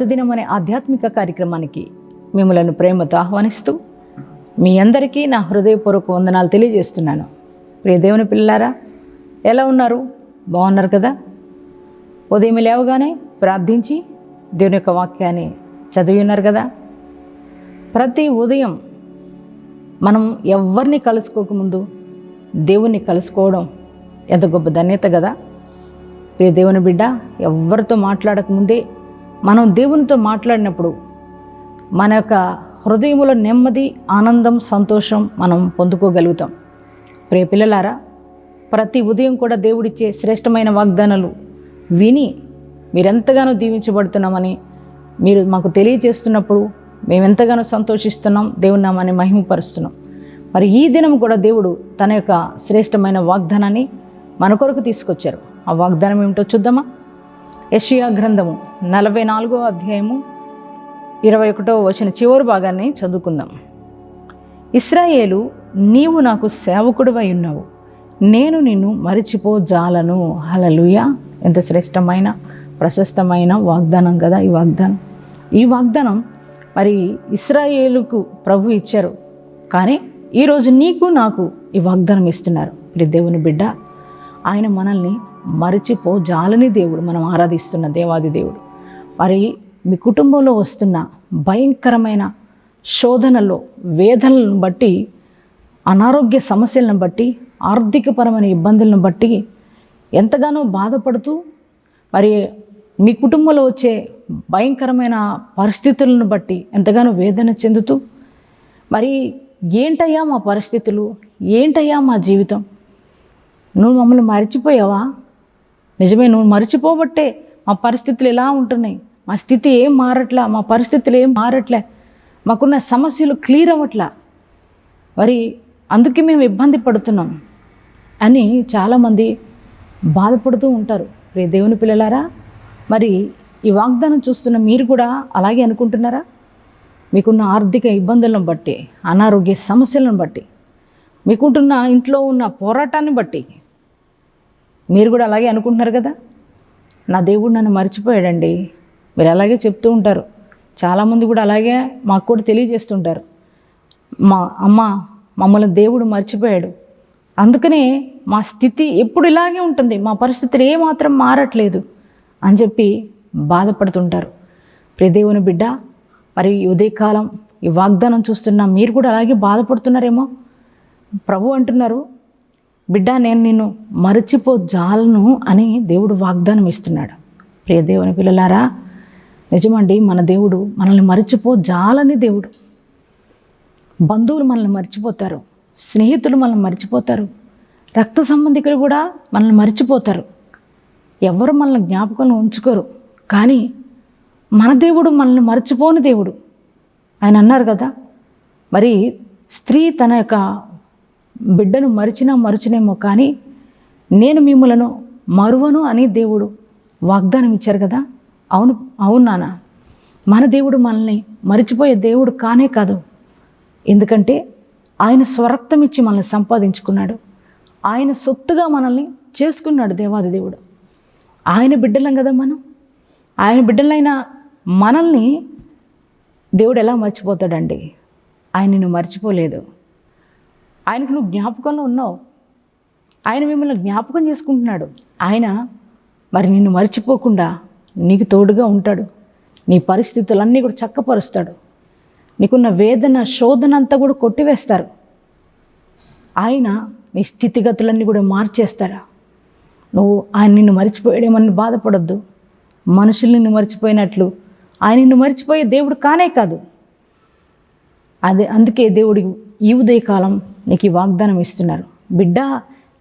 ప్రతిదినం అనే ఆధ్యాత్మిక కార్యక్రమానికి మిమ్మలను ప్రేమతో ఆహ్వానిస్తూ మీ అందరికీ నా హృదయపూర్వక వందనాలు తెలియజేస్తున్నాను. ప్రియ దేవుని పిల్లారా ఎలా ఉన్నారు? బాగున్నారు కదా? ఉదయం లేవగానే ప్రార్థించి దేవుని యొక్క వాక్యాన్ని చదివి ఉన్నారు కదా? ప్రతి ఉదయం మనం ఎవరిని కలుసుకోకముందు దేవుణ్ణి కలుసుకోవడం ఎంత గొప్ప ధన్యత కదా? ప్రియ దేవుని బిడ్డ ఎవరితో మాట్లాడకముందే మనం దేవునితో మాట్లాడినప్పుడు మన యొక్క హృదయములో నెమ్మది ఆనందం సంతోషం మనం పొందుకోగలుగుతాం. ప్రియ పిల్లలారా ప్రతి ఉదయం కూడా దేవుడిచ్చే శ్రేష్టమైన వాగ్దానాలు విని మీరెంతగానో దీవించబడుతున్నామని మీరు మాకు తెలియజేస్తున్నప్పుడు మేము ఎంతగానో సంతోషిస్తున్నాం దేవుని నామాన్ని మహిమపరుస్తున్నాం. మరి ఈ దినం కూడా దేవుడు తన యొక్క శ్రేష్టమైన వాగ్దానాన్ని మన కొరకు తీసుకొచ్చారు. ఆ వాగ్దానం ఏమిటో చూద్దామా? యషియా గ్రంథము నలభై నాలుగో అధ్యాయము ఇరవై ఒకటో వచ్చిన చివరి భాగాన్ని చదువుకుందాం. ఇస్రాయేలు నీవు నాకు సేవకుడువై ఉన్నావు. నేను నిన్ను మరిచిపోజాలను. హలలుయ ఎంత శ్రేష్టమైన ప్రశస్తమైన వాగ్దానం కదా ఈ వాగ్దానం. ఈ వాగ్దానం మరి ఇస్రాయేలుకు ప్రభు ఇచ్చారు. కానీ ఈరోజు నీకు నాకు ఈ వాగ్దానం ఇస్తున్నారు. ఇది దేవుని బిడ్డ ఆయన మనల్ని మరిచిపో జాలని దేవుడు మనం ఆరాధిస్తున్న దేవాది దేవుడు. మరి మీ కుటుంబంలో వస్తున్న భయంకరమైన శోధనలో వేదనలను బట్టి అనారోగ్య సమస్యలను బట్టి ఆర్థికపరమైన ఇబ్బందులను బట్టి ఎంతగానో బాధపడుతూ మరి మీ కుటుంబంలో వచ్చే భయంకరమైన పరిస్థితులను బట్టి ఎంతగానో వేదన చెందుతూ మరి ఏంటయ్యా మా పరిస్థితులు? ఏంటయ్యా మా జీవితం? నువ్వు మమ్మల్ని మర్చిపోయావా? నిజమే నువ్వు మర్చిపోబట్టే మా పరిస్థితులు ఎలా ఉంటున్నాయి? మా స్థితి ఏం మారట్లా? మా పరిస్థితులు ఏం మారట్లే? మాకున్న సమస్యలు క్లియర్ అవ్వట్లా? మరి అందుకే మేము ఇబ్బంది పడుతున్నాం అని చాలామంది బాధపడుతూ ఉంటారు. రే దేవుని పిల్లలారా మరి ఈ వాగ్దానం చూస్తున్న మీరు కూడా అలాగే అనుకుంటున్నారా? మీకున్న ఆర్థిక ఇబ్బందులను బట్టి అనారోగ్య సమస్యలను బట్టి మీకుంటున్న ఇంట్లో ఉన్న పోరాటాన్ని బట్టి మీరు కూడా అలాగే అనుకుంటున్నారు కదా? నా దేవుడు నన్ను మర్చిపోయాడండి. మీరు అలాగే చెప్తూ ఉంటారు. చాలామంది కూడా అలాగే మాకు కూడా తెలియజేస్తుంటారు. మా అమ్మ మమ్మల్ని దేవుడు మర్చిపోయాడు. అందుకనే మా స్థితి ఎప్పుడు ఇలాగే ఉంటుంది. మా పరిస్థితులు ఏమాత్రం మారట్లేదు అని చెప్పి బాధపడుతుంటారు. ప్రదేవుని బిడ్డ మరి ఈ ఉదయకాలం ఈ వాగ్దానం చూస్తున్న మీరు కూడా అలాగే బాధపడుతున్నారేమో? ప్రభు అంటున్నారు బిడ్డ నేను నిన్ను మరచిపో జాలను అని దేవుడు వాగ్దానం ఇస్తున్నాడు. ప్రియ దేవుని పిల్లలారా నిజమండి మన దేవుడు మనల్ని మరచిపో జాలని దేవుడు. బంధువులు మనల్ని మర్చిపోతారు స్నేహితులు మనల్ని మర్చిపోతారు రక్త సంబంధికులు కూడా మనల్ని మర్చిపోతారు. ఎవరు మనల్ని జ్ఞాపకంలో ఉంచుకోరు కానీ మన దేవుడు మనల్ని మర్చిపోని దేవుడు. ఆయన అన్నారు కదా మరి స్త్రీ తన యొక్క బిడ్డను మరిచినా మరచునేమో కానీ నేను మిమ్మలను మరువను అని దేవుడు వాగ్దానం ఇచ్చారు కదా? అవును అవును నాన్న. మన దేవుడు మనల్ని మరిచిపోయే దేవుడు కానే కాదు. ఎందుకంటే ఆయన స్వరక్తం ఇచ్చి మనల్ని సంపాదించుకున్నాడు. ఆయన సొత్తుగా మనల్ని చేసుకున్నాడు దేవాది దేవుడు. ఆయన బిడ్డలం కదా మనం? ఆయన బిడ్డలైన మనల్ని దేవుడు ఎలా మర్చిపోతాడండి? ఆయన నిన్ను మర్చిపోలేదు. ఆయనకు నువ్వు జ్ఞాపకంలో ఉన్నావు. ఆయన మిమ్మల్ని జ్ఞాపకం చేసుకుంటున్నాడు. ఆయన మరి నిన్ను మర్చిపోకుండా నీకు తోడుగా ఉంటాడు. నీ పరిస్థితులన్నీ కూడా చక్కపరుస్తాడు. నీకున్న వేదన శోధన అంతా కూడా కొట్టివేస్తారు. ఆయన నీ స్థితిగతులన్నీ కూడా మార్చేస్తాడు? నువ్వు ఆయన నిన్ను మర్చిపోయాడేమని బాధపడద్దు. మనుషులు నిన్ను మర్చిపోయినట్లు ఆయన నిన్ను మర్చిపోయే దేవుడు కానే కాదు. అదే అందుకే దేవుడి ఈ ఉదయకాలం నీకు ఈ వాగ్దానం ఇస్తున్నారు. బిడ్డ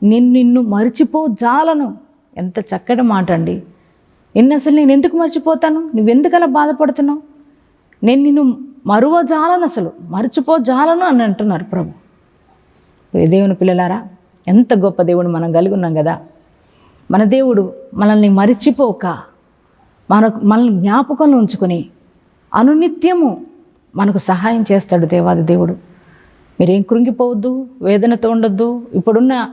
నేను నిన్ను మర్చిపో జాలను. ఎంత చక్కటి మాట అండి. నిన్ను అసలు నేను ఎందుకు మర్చిపోతాను? నువ్వెందుకు అలా బాధపడుతున్నావు? నేను నిన్ను మరువ జాలను అసలు మర్చిపో జాలను అని అంటున్నారు ప్రభు. ప్రియ దేవుని పిల్లలారా ఎంత గొప్ప దేవుడు మనం కలిగి ఉన్నాం కదా. మన దేవుడు మనల్ని మరిచిపోక మనకు మనల్ని జ్ఞాపకంలో ఉంచుకొని అనునిత్యము మనకు సహాయం చేస్తాడు దేవాది దేవుడు. మీరేం కృంగిపోవద్దు వేదనతో ఉండొద్దు ఇప్పుడున్న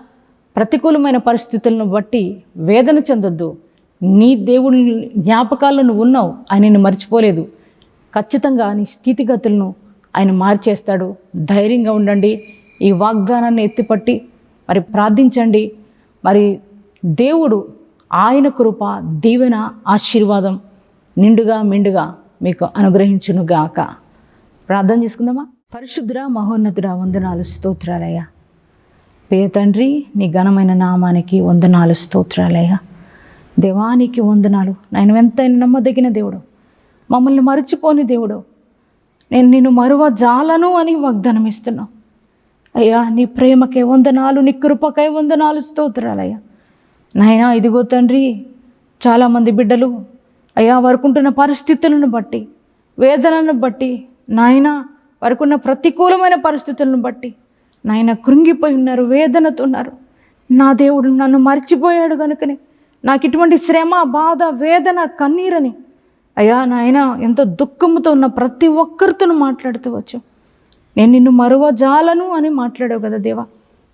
ప్రతికూలమైన పరిస్థితులను బట్టి వేదన చెందొద్దు. నీ దేవుడి జ్ఞాపకాల్లో నువ్వు ఉన్నావు ఆయనను మర్చిపోలేదు. ఖచ్చితంగా నీ స్థితిగతులను ఆయన మార్చేస్తాడు. ధైర్యంగా ఉండండి. ఈ వాగ్దానాన్ని ఎత్తిపట్టి మరి ప్రార్థించండి. మరి దేవుడు ఆయన కృప దీవెన ఆశీర్వాదం నిండుగా మిండుగా మీకు అనుగ్రహించునుగాక. ప్రార్థన చేసుకుందామా? పరిశుద్ర మహోన్నతుడ వందనాలు స్తోత్రాలయ్యా. ప్రియ తండ్రి నీ ఘనమైన నామానికి వందనాలు స్తోత్రాలయ్యా. దేవానికి వందనాలు. నేను ఎంతైనా నమ్మదగిన దేవుడు. మమ్మల్ని మరచిపోని దేవుడు. నేను నిన్ను మరువ జాలను అని వాగ్దానం ఇస్తున్నావు అయ్యా నీ ప్రేమకే వందనాలు నీ కృపకై వందనాలు స్తోత్రాలయ్యా. నాయనా ఇదిగో తండ్రి చాలామంది బిడ్డలు అయ్యా వరుకుంటున్న పరిస్థితులను బట్టి వేదనను బట్టి నాయనా వారికున్న ప్రతికూలమైన పరిస్థితులను బట్టి నాయన కృంగిపోయి ఉన్నారు వేదనతో ఉన్నారు. నా దేవుడు నన్ను మర్చిపోయాడు కనుకనే నాకు ఇటువంటి శ్రమ బాధ వేదన కన్నీరని అయ్యా నాయన ఎంతో దుఃఖంతో ఉన్న ప్రతి ఒక్కరితోనూ మాట్లాడుతూ వచ్చు నేను నిన్ను మరువజాలను అని మాట్లాడావు కదా దేవా.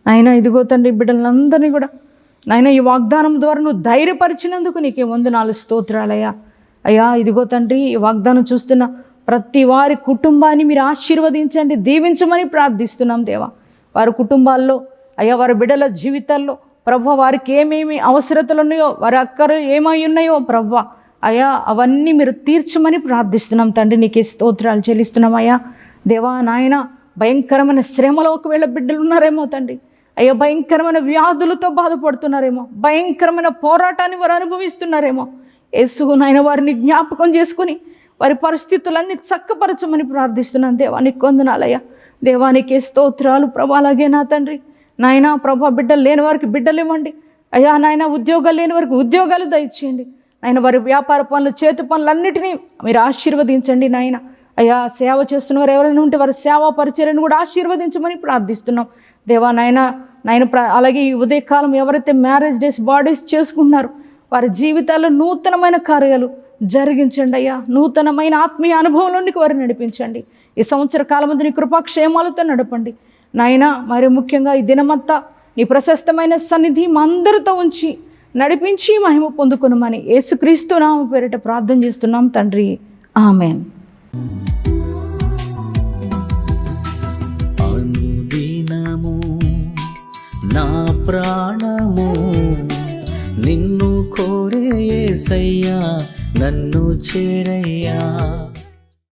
నాయన ఇదిగో తండ్రి బిడ్డలందరినీ కూడా నాయన ఈ వాగ్దానం ద్వారా నువ్వు ధైర్యపరిచినందుకు నీకే వందనాలు స్తోత్రాలయ్యా. అయ్యా ఇదిగో తండ్రి ఈ వాగ్దానం చూస్తున్న ప్రతి వారి కుటుంబాన్ని మీరు ఆశీర్వదించండి దీవించమని ప్రార్థిస్తున్నాం దేవా. వారి కుటుంబాల్లో అయ్యా వారి బిడ్డల జీవితాల్లో ప్రభు వారికి ఏమేమి అవసరతలు ఉన్నాయో వారి అక్కరు ఏమై ఉన్నాయో ప్రభు అయ్యా అవన్నీ మీరు తీర్చమని ప్రార్థిస్తున్నాం తండ్రి. నీకే స్తోత్రాలు చెల్లిస్తున్నాం అయ్యా. దేవా నాయన భయంకరమైన శ్రమలో ఒకవేళ బిడ్డలు ఉన్నారేమో తండ్రి. అయ్యా భయంకరమైన వ్యాధులతో బాధపడుతున్నారేమో భయంకరమైన పోరాటాన్ని వారు అనుభవిస్తున్నారేమో. యేసు నాయన వారిని జ్ఞాపకం చేసుకుని వారి పరిస్థితులన్నీ చక్కపరచమని ప్రార్థిస్తున్నాను. దేవానికి కొందనాలయ్యా దేవానికి స్తోత్రాలు. ప్రభా అలాగే నా తండ్రి. నాయన ప్రభా బిడ్డలు లేని వారికి బిడ్డలు ఇవ్వండి. అయ్యా నాయన ఉద్యోగాలు లేని వారికి ఉద్యోగాలు దయచేయండి. ఆయన వారి వ్యాపార పనులు చేతి పనులన్నిటినీ మీరు ఆశీర్వదించండి నాయన. అయ్యా సేవ చేస్తున్న వారు ఎవరైనా ఉంటే వారి సేవా పరిచర్యను కూడా ఆశీర్వదించమని ప్రార్థిస్తున్నాం. దేవా నాయన నాయన ప్ర అలాగే ఈ ఉదయకాలం ఎవరైతే మ్యారేజ్ డేస్ బాడీస్ చేసుకుంటున్నారో వారి జీవితాల్లో నూతనమైన కార్యాలు జరిగించండి అయ్యా. నూతనమైన ఆత్మీయ అనుభవంలోనికి వారిని నడిపించండి. ఈ సంవత్సర కాలం నీ కృపాక్షేమాలతో నడపండి. నాయన మరి ముఖ్యంగా ఈ దినమంతా నీ ప్రశస్తమైన సన్నిధి మా అందరితో ఉంచి నడిపించి మహిమ పొందుకునమని యేసుక్రీస్తు నామ పేరిట ప్రార్థన చేస్తున్నాం తండ్రి. ఆమెన్. అనుదినము నా ప్రాణము నిన్ను కోరే యేసయ్యా నన్ను చేరయ్యా.